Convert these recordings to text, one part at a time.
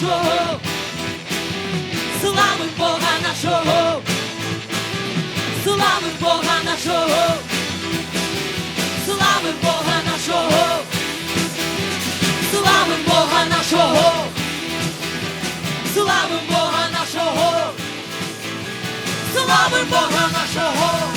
нашого, слави Бога нашого, слави Бога нашого, слави Бога нашого, слави Бога нашого, слави Бога нашого, слави Бога нашого.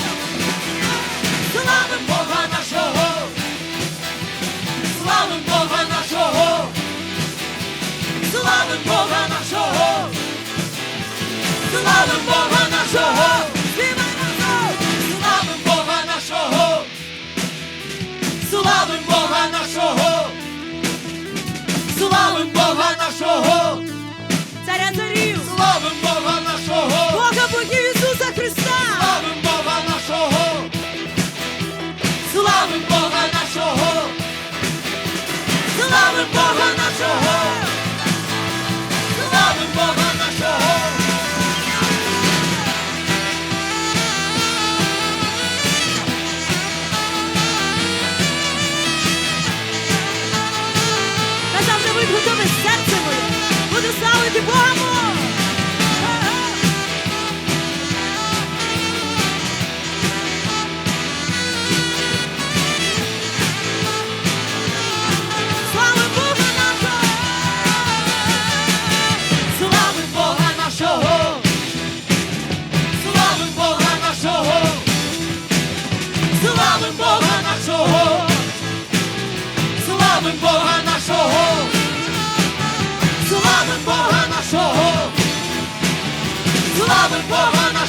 Слава Бога нашого, слава Бога нашого.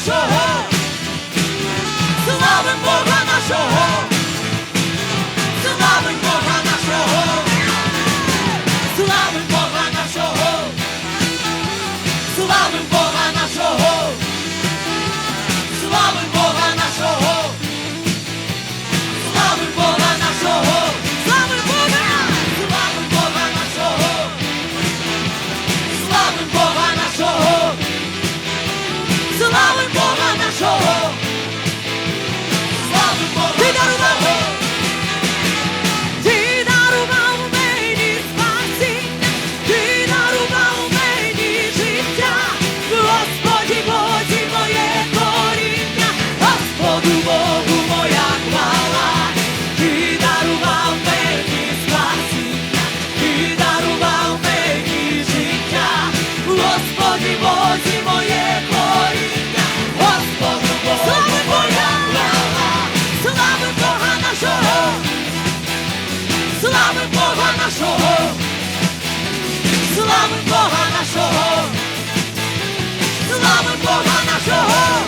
нашого, слави Бога нашого. нашого, слави Бога нашого, слави Бога нашого.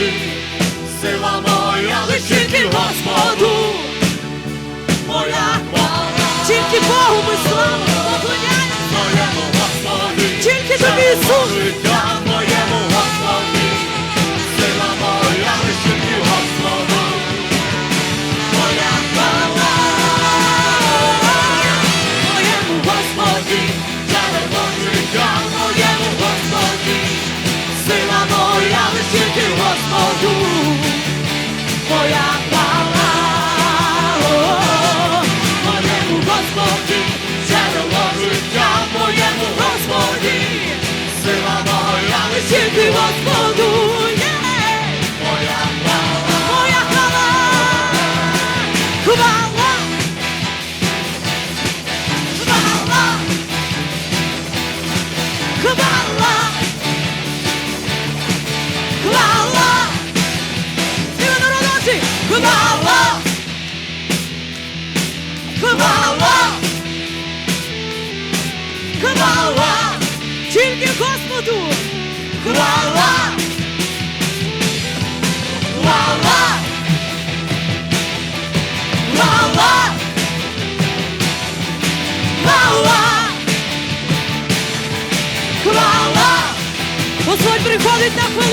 ти, сила моя, лиш тільки Господу, моя хвала. Тільки Богу ми славу поклоняємося. Моєму Господи, тільки тобі Ісус.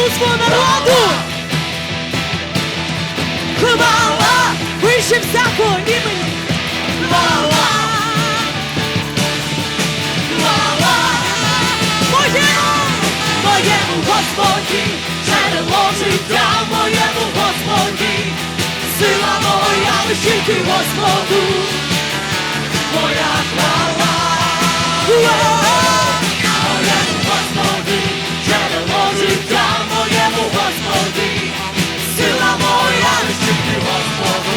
українського народу. Хвала вище всякого імені. Хвала. Хвала. Моє, моєму Господі, джерело життя моєму Господі. Сила моя лишити Господу. Моя хвала. you once more.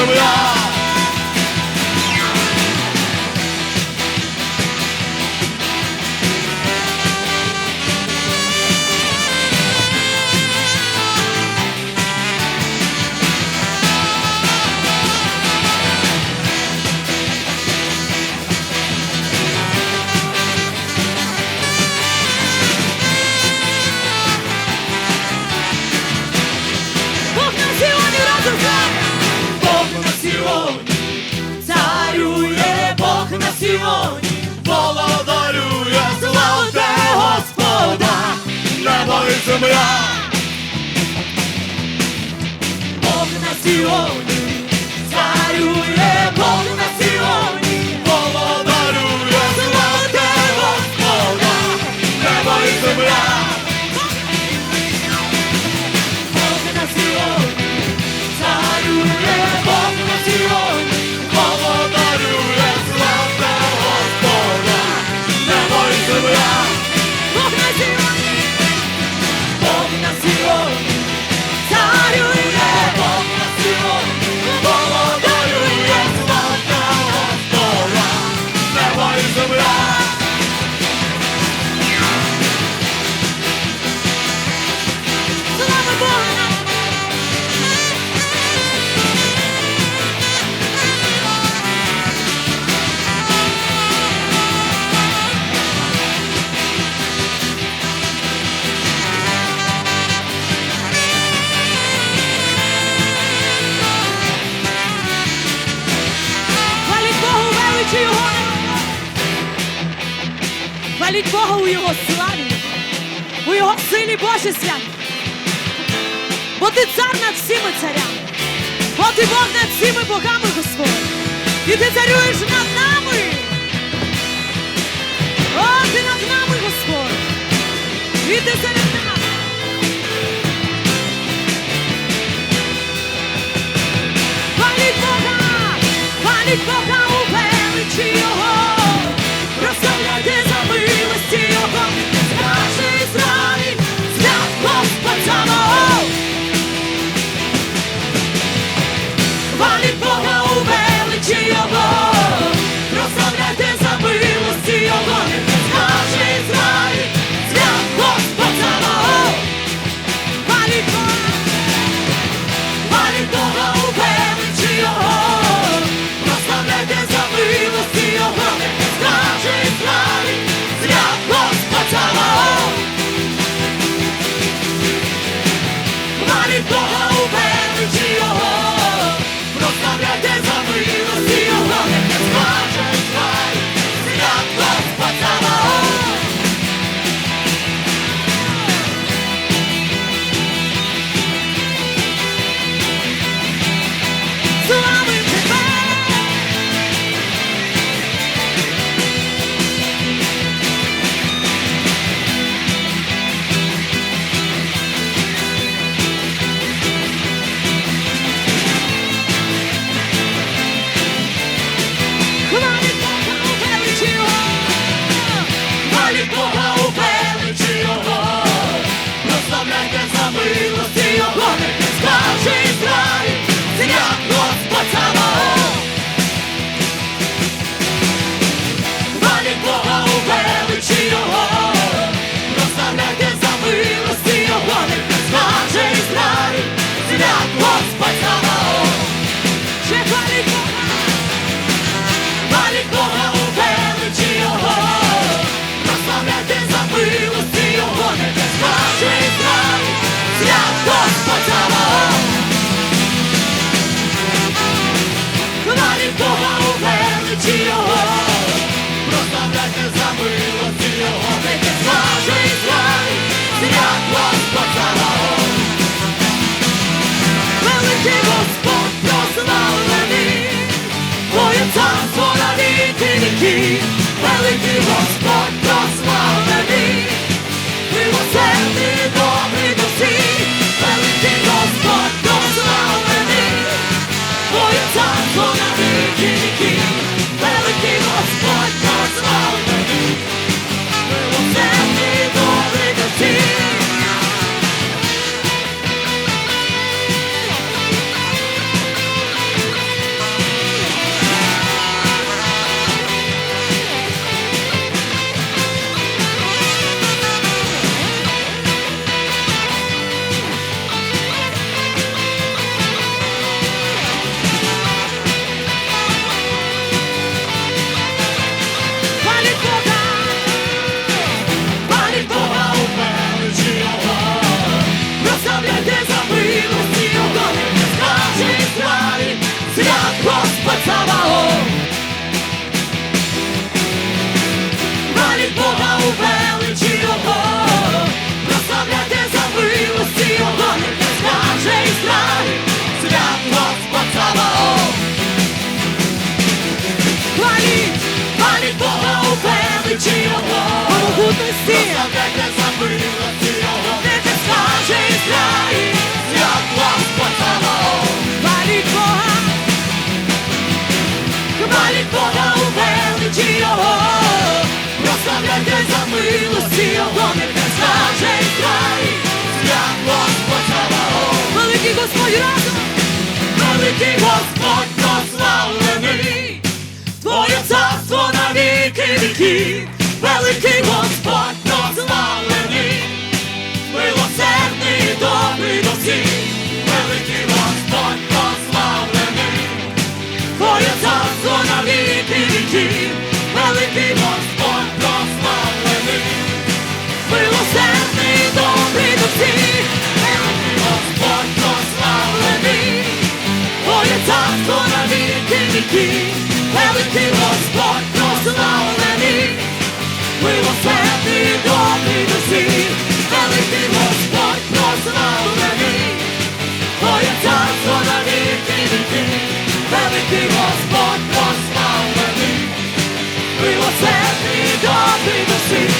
怎么样？І ти царюєш над нами. О, ти над нами, Господь. І ти серед нас. Хваліть Бога, хваліть Бога у величі Його. Прославляйте за милості Його. Скажи, зради. Славі Бога у величі його, прославляйте великий, великий Господь прославлений, милосердний Бог. Великий Господь разом, Великий Господь прославлений, Твоє царство на віки віків, великий Господь прославлений, милосердний добрий до всіх, великий Господь прославлений, Твоє царство віки віків, великий Господь прославлений, віки віків, великий Господь прославлений, милосердний добрий до всіх, великий Господь прославлений, Твоє царство на віки віків, великий Господь прославлений, милосердний добрий до всіх.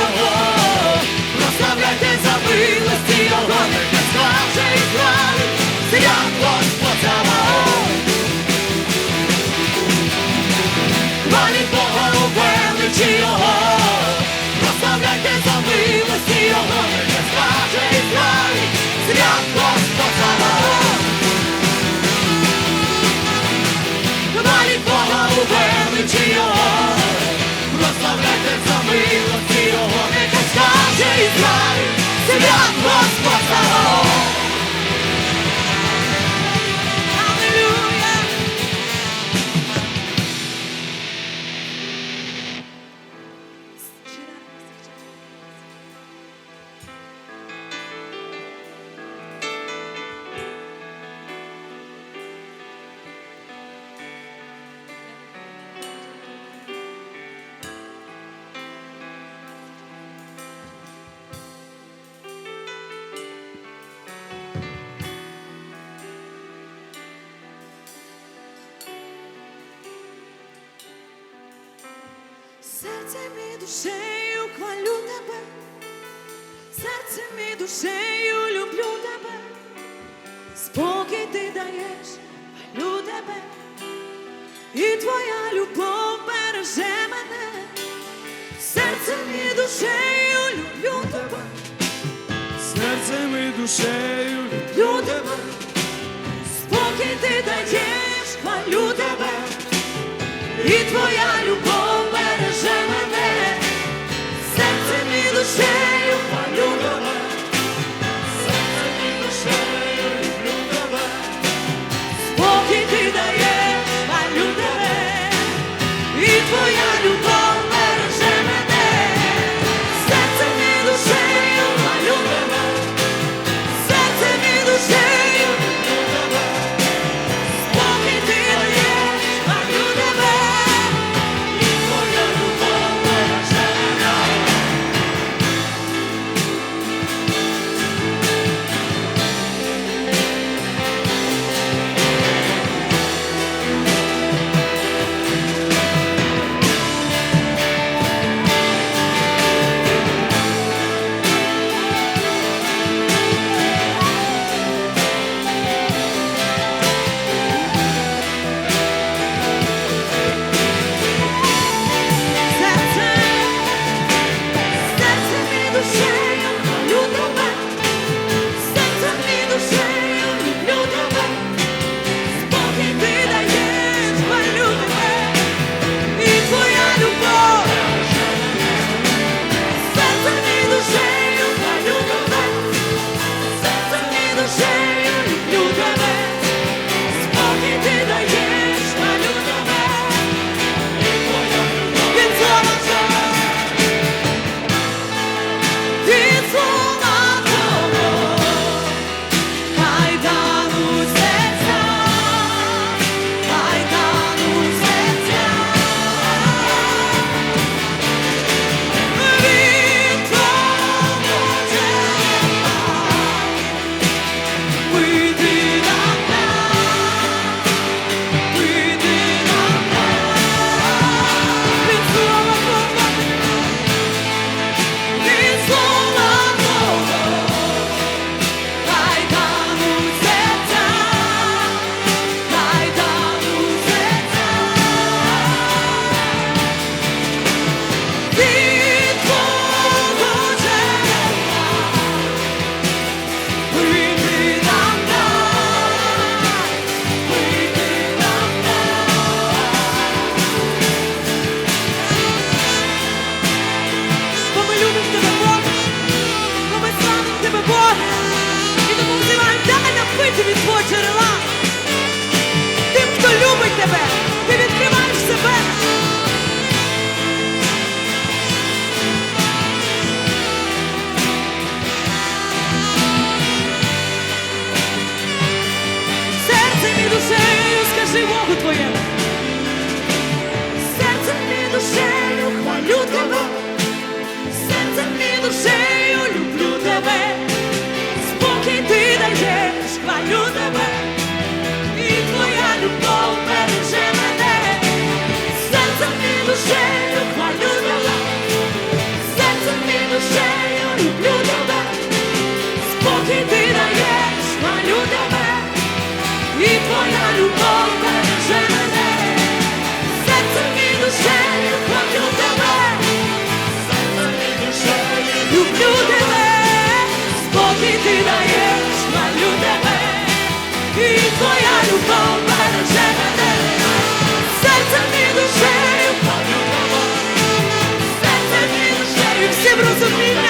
Його, прославляйте за милості Його, не скаже Ізраїль, свят Господь Саваоф. Душею хвалю тебе, серцем і душею люблю тебе, спокій ти даєш, хвалю тебе, і твоя любов береже мене, серцем і душею люблю тебе, Серцем і душею люблю тебе, спокій ти даєш, хвалю тебе, і твоя любов серцем твоя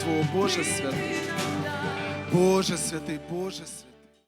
Твого, Боже святий. Боже святий, Боже святий.